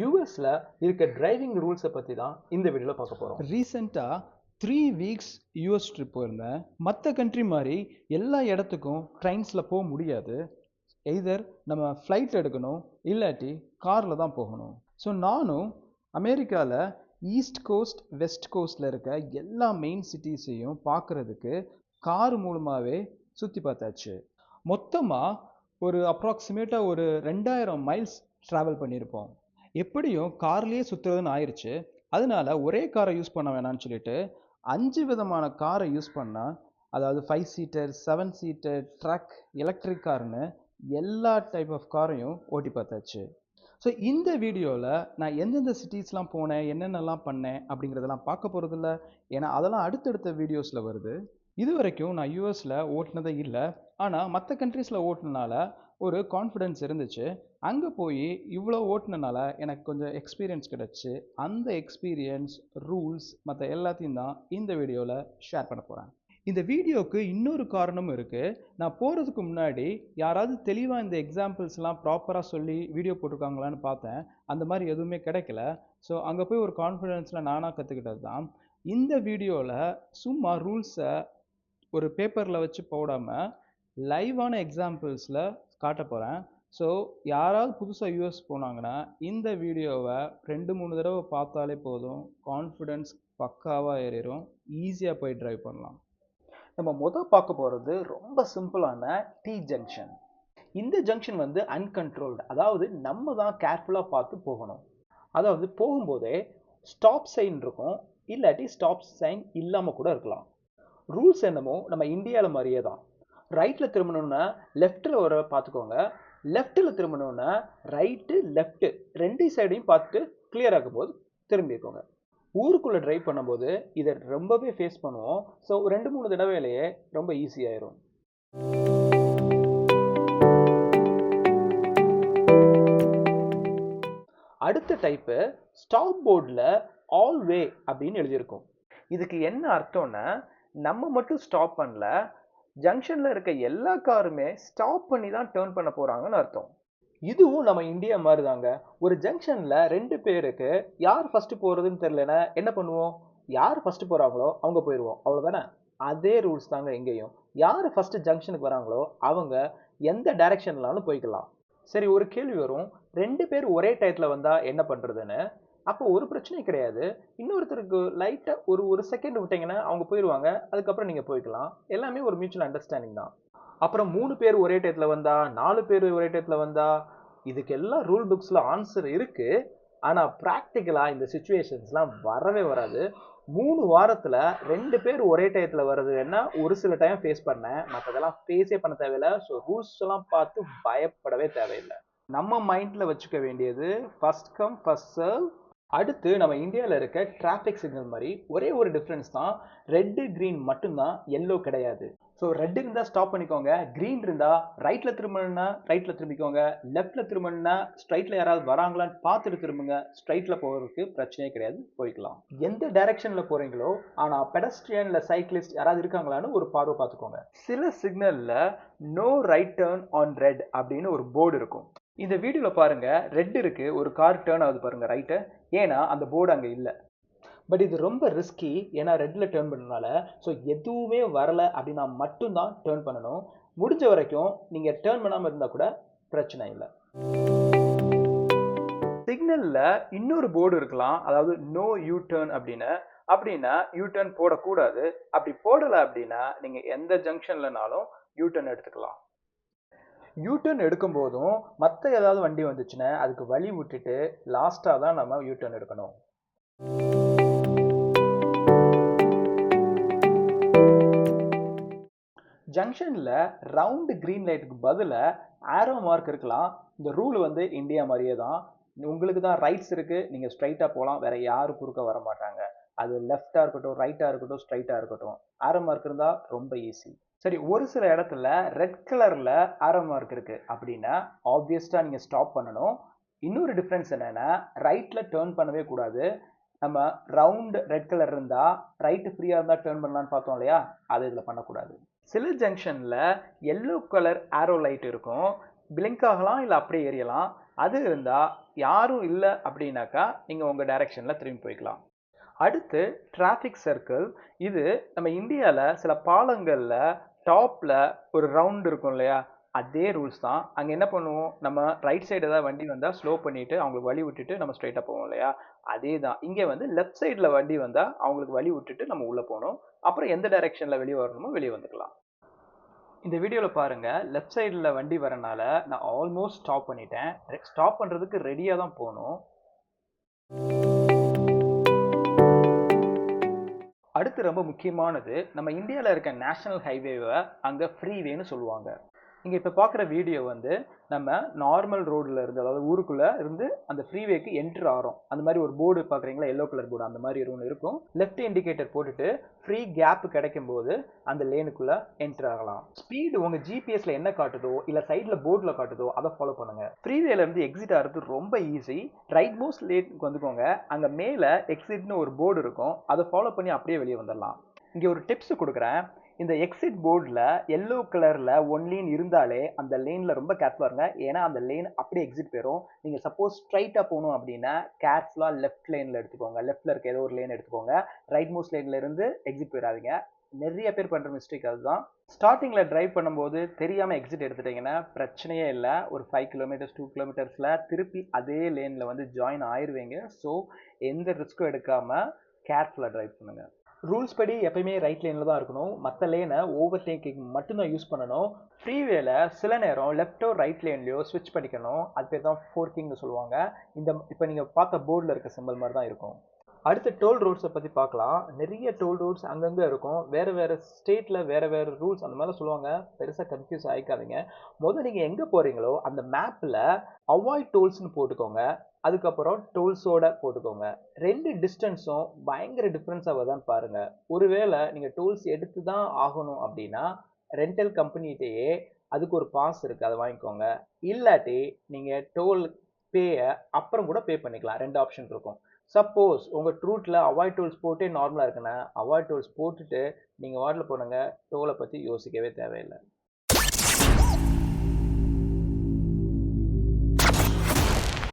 யூஎஸ்ல இருக்க டிரைவிங் ரூல்ஸை பற்றி தான் இந்த வீடியோவில் பார்க்க போகிறோம் ரீசெண்டாக த்ரீ வீக்ஸ் யூஎஸ் ட்ரிப் போயிருந்தேன் மற்ற கண்ட்ரி மாதிரி எல்லா இடத்துக்கும் ட்ரெயின்ஸில் போக முடியாது. எய்தர் நம்ம ஃப்ளைட் எடுக்கணும் இல்லாட்டி காரில் தான் போகணும். ஸோ நானும் அமெரிக்காவில் ஈஸ்ட் கோஸ்ட் வெஸ்ட் கோஸ்ட்டில் இருக்க எல்லா மெயின் சிட்டிஸையும் பார்க்குறதுக்கு கார் மூலமாகவே சுற்றி பார்த்தாச்சு. மொத்தமாக ஒரு அப்ராக்சிமேட்டாக ஒரு ரெண்டாயிரம் மைல்ஸ் ட்ராவல் பண்ணியிருப்போம். எப்படியும் கார்லேயே சுற்றுறதுன்னு ஆயிடுச்சு அதனால ஒரே காரை யூஸ் பண்ண வேணாம்னு சொல்லிட்டு அஞ்சு விதமான காரை யூஸ் பண்ணால் அதாவது five seater seven seater truck electric கார்னு எல்லா டைப் ஆஃப் காரையும் ஓட்டி பார்த்தாச்சு. ஸோ இந்த வீடியோவில் நான் எந்தெந்த சிட்டிஸ்லாம் போனேன் என்னென்னலாம் பண்ணேன் அப்படிங்கிறதெல்லாம் பார்க்க போகிறதில்ல ஏன்னா அதெல்லாம் அடுத்தடுத்த வீடியோஸில் வருது. இது வரைக்கும் நான் யூஎஸில் ஓட்டினதே இல்லை. ஆனால் மற்ற கண்ட்ரீஸில் ஓட்டினால ஒரு கான்ஃபிடென்ஸ் இருந்துச்சு. அங்கே போய் இவ்வளோ ஓட்டினனால எனக்கு கொஞ்சம் எக்ஸ்பீரியன்ஸ் கிடச்சி. அந்த எக்ஸ்பீரியன்ஸ் ரூல்ஸ் மற்ற எல்லாத்தையும் தான் இந்த வீடியோவில் ஷேர் பண்ண போகிறேன் இந்த வீடியோவுக்கு இன்னொரு காரணமும் இருக்குது நான் போகிறதுக்கு முன்னாடி யாராவது தெளிவாக இந்த எக்ஸாம்பிள்ஸ்லாம் ப்ராப்பராக சொல்லி வீடியோ போட்டிருக்காங்களான்னு பார்த்தேன். அந்த மாதிரி எதுவுமே கிடைக்கல. ஸோ அங்கே போய் ஒரு கான்ஃபிடென்ஸில் நானாக கற்றுக்கிட்டது தான். இந்த வீடியோவில் சும்மா ரூல்ஸை ஒரு பேப்பரில் வச்சு போடாமல் லைவான எக்ஸாம்பிள்ஸில் காட்ட போகிறேன் ஸோ யாராவது புதுசாக யூஎஸ் போனாங்கன்னா இந்த வீடியோவை ரெண்டு மூணு தடவை பார்த்தாலே போதும். கான்ஃபிடென்ஸ் பக்காவாக ஏறிடும் ஈஸியாக போய் ட்ரைவ் பண்ணலாம். நம்ம முதல் பார்க்க போகிறது ரொம்ப சிம்பிளான டி ஜங்ஷன் இந்த ஜங்ஷன் வந்து அன்கண்ட்ரோல்டு அதாவது நம்ம தான் கேர்ஃபுல்லாக பார்த்து போகணும். அதாவது போகும்போதே ஸ்டாப் சைன் இருக்கும். இல்லாட்டி ஸ்டாப் சைன் இல்லாமல் கூட இருக்கலாம். ரூல்ஸ் என்னமோ நம்ம இந்தியாவில் மாதிரியே தான். ரைட்டில் திரும்பணும்னா லெஃப்ட்டில் ஒரு பார்த்துக்கோங்க. லெஃப்ட்டில் திரும்பணும்னா ரைட்டு லெஃப்ட்டு ரெண்டு சைடையும் பார்த்துட்டு கிளியர் ஆகும் போது திரும்பிக்கோங்க. ஊருக்குள்ளே ட்ரைவ் பண்ணும்போது இதை ரொம்பவே ஃபேஸ் பண்ணுவோம். ஸோ ரெண்டு மூணு தடவையிலேயே ரொம்ப ஈஸியாயிரும் அடுத்த டைப்பு ஸ்டாப் போர்டில் ஆல் வே அப்படின்னு எழுதியிருக்கும். இதுக்கு என்ன அர்த்தம்னா நம்ம மட்டும் ஸ்டாப் பண்ணல ஜங்ஷனில் இருக்க எல்லா காருமே ஸ்டாப் பண்ணி தான் டேர்ன் பண்ண போகிறாங்கன்னு அர்த்தம். இதுவும் நம்ம இந்தியா மாதிரி தாங்க ஒரு ஜங்ஷனில் ரெண்டு பேருக்கு யார் ஃபஸ்ட்டு போகிறதுன்னு தெரிலனா என்ன பண்ணுவோம்? யார் ஃபஸ்ட்டு போகிறாங்களோ அவங்க போயிடுவோம் அவ்வளோதானே அதே ரூல்ஸ் தாங்க எங்கேயும் யார் ஃபஸ்ட்டு ஜங்ஷனுக்கு வராங்களோ அவங்க எந்த டைரெக்ஷன்லாலும் போய்க்கலாம். சரி ஒரு கேள்வி வரும். ரெண்டு பேர் ஒரே டயத்தில் வந்தால் என்ன பண்ணுறதுன்னு அப்போ ஒரு பிரச்சனையும் கிடையாது. இன்னொருத்தருக்கு லைட்டாக ஒரு ஒரு செகண்ட் விட்டிங்கன்னா அவங்க போயிடுவாங்க அதுக்கப்புறம் நீங்கள் போய்க்கலாம். எல்லாமே ஒரு மியூச்சுவல் அண்டர்ஸ்டாண்டிங் தான். அப்புறம் மூணு பேர் ஒரே டயத்தில் வந்தா நாலு பேர் ஒரே டயத்தில் வந்தா இதுக்கெல்லாம் ரூல் புக்ஸில் ஆன்சர் இருக்குது ஆனால் ப்ராக்டிக்கலாக இந்த சுச்சுவேஷன்ஸ்லாம் வரவே வராது. மூணு வாரத்தில் ரெண்டு பேர் ஒரே டயத்தில் வர்றது வேணால் ஒரு சில டைம் ஃபேஸ் பண்ணேன். மற்றதெல்லாம் ஃபேஸே பண்ண தேவையில்லை. ஸோ ரூல்ஸ் எல்லாம் பார்த்து பயப்படவே தேவையில்லை. நம்ம மைண்டில் வச்சுக்க வேண்டியது ஃபஸ்ட் கம் ஃபஸ்ட் சர்வ் அடுத்து நம்ம இந்தியாவில் இருக்க டிராஃபிக் சிக்னல் மாதிரி ஒரே ஒரு டிஃப்ரென்ஸ் தான் ரெட்டு க்ரீன் மட்டும்தான் எல்லோ கிடையாது. ஸோ ரெட் இருந்தால் ஸ்டாப் பண்ணிக்கோங்க. க்ரீன் இருந்தால் ரைட்டில் திரும்பணும்னா ரைட்டில் திரும்பிக்கோங்க. லெஃப்ட்டில் திரும்பணும்னா ஸ்ட்ரைட்டில் யாராவது வராங்களான்னு பார்த்துட்டு திரும்புங்க. ஸ்ட்ரைட்டில் போகிறதுக்கு பிரச்சனையே கிடையாது. போய்க்கலாம். எந்த டைரக்ஷனில் போகிறீங்களோ ஆனால் பெடஸ்ட்ரியன் இல்லை சைக்கிளிஸ்ட் யாராவது இருக்காங்களான்னு ஒரு பார்வை பார்த்துக்கோங்க. சில சிக்னலில் no right turn on red அப்படின்னு ஒரு போர்டு இருக்கும். இந்த வீடியோவில் பாருங்கள் ரெட் இருக்குது ஒரு கார் டேர்ன் ஆகுது பாருங்கள் ரைட்டு ஏன்னா அந்த போர்டு அங்கே இல்லை. பட் இது ரொம்ப ரிஸ்கி ஏன்னா ரெட்டில் டேர்ன் பண்ணனால ஸோ எதுவுமே வரலை அப்படின்னா மட்டும்தான் டேர்ன் பண்ணணும். முடிஞ்ச வரைக்கும் நீங்கள் டேர்ன் பண்ணாமல் இருந்தால் கூட பிரச்சனை இல்லை. சிக்னலில் இன்னொரு போர்டு இருக்கலாம் அதாவது நோ யூ டேர்ன் அப்படின்னு. அப்படின்னா யூ டேர்ன் போடக்கூடாது. அப்படி போடலை அப்படின்னா நீங்கள் எந்த ஜங்ஷன்லனாலும் யூ டேர்ன் எடுத்துக்கலாம். யூ எடுக்கும் எடுக்கும்போதும் மற்ற ஏதாவது வண்டி வந்துச்சுன்னா அதுக்கு வழி விட்டுட்டு லாஸ்ட்டாக தான் நம்ம யூ எடுக்கணும். ஜங்ஷனில் ரவுண்டு க்ரீன் லைட்டுக்கு பதிலாக ஆரோ மார்க் இருக்கலாம். இந்த ரூல் வந்து இந்தியா மாதிரியே தான். உங்களுக்கு தான் ரைட்ஸ் இருக்குது நீங்கள் ஸ்ட்ரைட்டாக போகலாம். வேறு யாரும் குறுக்க வர மாட்டாங்க. அது லெஃப்டாக இருக்கட்டும் ரைட்டாக இருக்கட்டும் ஸ்ட்ரைட்டாக இருக்கட்டும். ஆரோ மார்க் இருந்தால் ரொம்ப ஈஸி சரி ஒரு சில இடத்துல ரெட் கலரில் ஆரோ மார்க் இருக்குது அப்படின்னா ஆப்வியஸ்டாக நீங்கள் ஸ்டாப் பண்ணணும். இன்னொரு டிஃப்ரென்ஸ் என்னென்னா ரைட்டில் டேர்ன் பண்ணவே கூடாது. நம்ம ரவுண்ட் ரெட் கலர் இருந்தால் ரைட்டு ஃப்ரீயாக இருந்தால் டேர்ன் பண்ணலான்னு பார்த்தோம் இல்லையா? அது இதில் பண்ணக்கூடாது. சில ஜங்ஷனில் எல்லோ கலர் ஆரோ லைட் இருக்கும். பிளிங்க் ஆகலாம் இல்லை அப்படியே எரியலாம் அது இருந்தால் யாரும் இல்லை அப்படின்னாக்கா நீங்கள் உங்கள் டைரெக்ஷனில் திரும்பி போய்க்கலாம். அடுத்து டிராஃபிக் சர்க்கிள் இது நம்ம இந்தியாவில் சில பாலங்களில் டாப்பில் ஒரு ரவுண்ட் இருக்கும் இல்லையா? அதே ரூல்ஸ் தான். அங்கே என்ன பண்ணுவோம்? நம்ம ரைட் சைடு ஏதாவது வண்டி வந்தால் ஸ்லோ பண்ணிவிட்டு அவங்களுக்கு வழி விட்டுட்டு நம்ம ஸ்ட்ரைட்டாக போவோம் இல்லையா? அதே தான். இங்கே வந்து லெஃப்ட் சைடில் வண்டி வந்தால் அவங்களுக்கு வழி விட்டுட்டு நம்ம உள்ளே போகணும். அப்புறம் எந்த டைரெக்ஷனில் வெளியே வரணுமோ வெளியே வந்துக்கலாம். இந்த வீடியோவில் பாருங்கள் லெஃப்ட் சைடில் வண்டி வரனால நான் ஆல்மோஸ்ட் ஸ்டாப் பண்ணிட்டேன். ஸ்டாப் பண்ணுறதுக்கு ரெடியாக தான் போகணும். அடுத்து ரொம்ப முக்கியமானது நம்ம இந்தியாவில் இருக்க நேஷனல் ஹைவேவை அங்கே ஃப்ரீவேன்னு சொல்லுவாங்க. இங்கே இப்போ பார்க்குற வீடியோ வந்து நம்ம நார்மல் ரோடில் இருந்து அதாவது ஊருக்குள்ளே இருந்து அந்த ஃப்ரீவேக்கு என்ட்ரு ஆகிறோம் அந்த மாதிரி ஒரு போர்டு பார்க்குறீங்களா எல்லோ கலர் போர்டு அந்த மாதிரி ஒன்று இருக்கும். லெஃப்ட் இண்டிகேட்டர் போட்டுட்டு ஃப்ரீ கேப் கிடைக்கும் போது அந்த லேனுக்குள்ளே என்ட்ரு ஆகலாம். ஸ்பீடு உங்கள் ஜிபிஎஸில் என்ன காட்டுதோ இல்லை சைடில் போர்டில் காட்டுதோ அதை ஃபாலோ பண்ணுங்கள் ஃப்ரீவேலேருந்து எக்ஸிட் ஆகிறது ரொம்ப ஈஸி ரைட் மோஸ்ட் லேனுக்கு வந்துக்கோங்க. அங்கே மேலே எக்ஸிட்னு ஒரு போர்டு இருக்கும். அதை ஃபாலோ பண்ணி அப்படியே வெளியே வந்துடலாம். இங்கே ஒரு டிப்ஸ் கொடுக்குறேன். இந்த எக்ஸிட் போர்டில் எல்லோ கலரில் ஒன் லேன் இருந்தாலே அந்த லேனில் ரொம்ப கேர்ஃபுல்லாக இருங்க. ஏன்னா அந்த லேன் அப்படியே எக்ஸிட் போயிடும் நீங்கள் சப்போஸ் ஸ்ட்ரைட்டாக போகணும் அப்படின்னா கேர்ஃபுல்லாக லெஃப்ட் லேனில் எடுத்துக்கோங்க. லெஃப்ட்டில் இருக்க ஏதோ ஒரு லேன் எடுத்துக்கோங்க. ரைட் மோஸ்ட் லேனில் இருந்து எக்ஸிட் போயிடாதீங்க நிறைய பேர் பண்ணுற மிஸ்டேக் அதுதான். ஸ்டார்டிங்கில் டிரைவ் பண்ணும்போது தெரியாமல் எக்ஸிட் எடுத்துட்டிங்கன்னா பிரச்சனையே இல்லை. ஒரு ஃபைவ் கிலோமீட்டர்ஸ் டூ கிலோமீட்டர்ஸில் திருப்பி அதே லேனில் வந்து ஜாயின் ஆயிடுவீங்க ஸோ எந்த ரிஸ்க்கும் எடுக்காமல் கேர்ஃபுல்லாக டிரைவ் பண்ணுங்கள் ரூல்ஸ் படி எப்பயுமே ரைட் லேனில் தான் இருக்கணும். மற்ற லேனை ஓவர் டேக்கிங் மட்டும்தான் யூஸ் பண்ணணும். ஃப்ரீவேல சில நேரம் லெஃப்டோ ரைட் லேன்லையோ ஸ்விட்ச் பண்ணிக்கணும். அது பேர் தான் ஃபோர்க்கிங்னு சொல்லுவாங்க. இந்த இப்போ நீங்கள் பார்த்த போர்டில் இருக்க சிம்பிள் மாதிரி தான் இருக்கும். அடுத்து டோல் ரோட்ஸை பற்றி பார்க்கலாம். நிறைய டோல் ரோட்ஸ் அங்கங்கே இருக்கும். வேறு வேறு ஸ்டேட்டில் வேறு வேறு ரூல்ஸ் அந்த மாதிரி சொல்லுவாங்க. பெருசாக கன்ஃபியூஸ் ஆகிக்காதீங்க முதல் நீங்கள் எங்கே போகிறீங்களோ அந்த மேப்பில் அவாய்ட் டோல்ஸ்னு போட்டுக்கோங்க. அதுக்கப்புறம் டோல்ஸோட போட்டுக்கோங்க. ரெண்டு டிஸ்டன்ஸும் பயங்கர டிஃப்ரென்ஸாக வருதான்னு பாருங்கள் ஒருவேளை நீங்கள் டோல்ஸ் எடுத்து தான் ஆகணும் அப்படின்னா ரெண்டல் கம்பெனிகிட்டேயே அதுக்கு ஒரு பாஸ் இருக்குது அதை வாங்கிக்கோங்க. இல்லாட்டி நீங்கள் டோல் பேயை அப்புறம் கூட பே பண்ணிக்கலாம். ரெண்டு ஆப்ஷன் இருக்கும். சப்போஸ் உங்கள் ட்ரூட்டில் அவாய்ட் டோல்ஸ் போட்டே நார்மலாக இருக்குன்னா அவாய்ட் டோல்ஸ் போட்டுட்டு நீங்கள் வாட்டில் போனுங்க டோலை பற்றி யோசிக்கவே தேவையில்லை.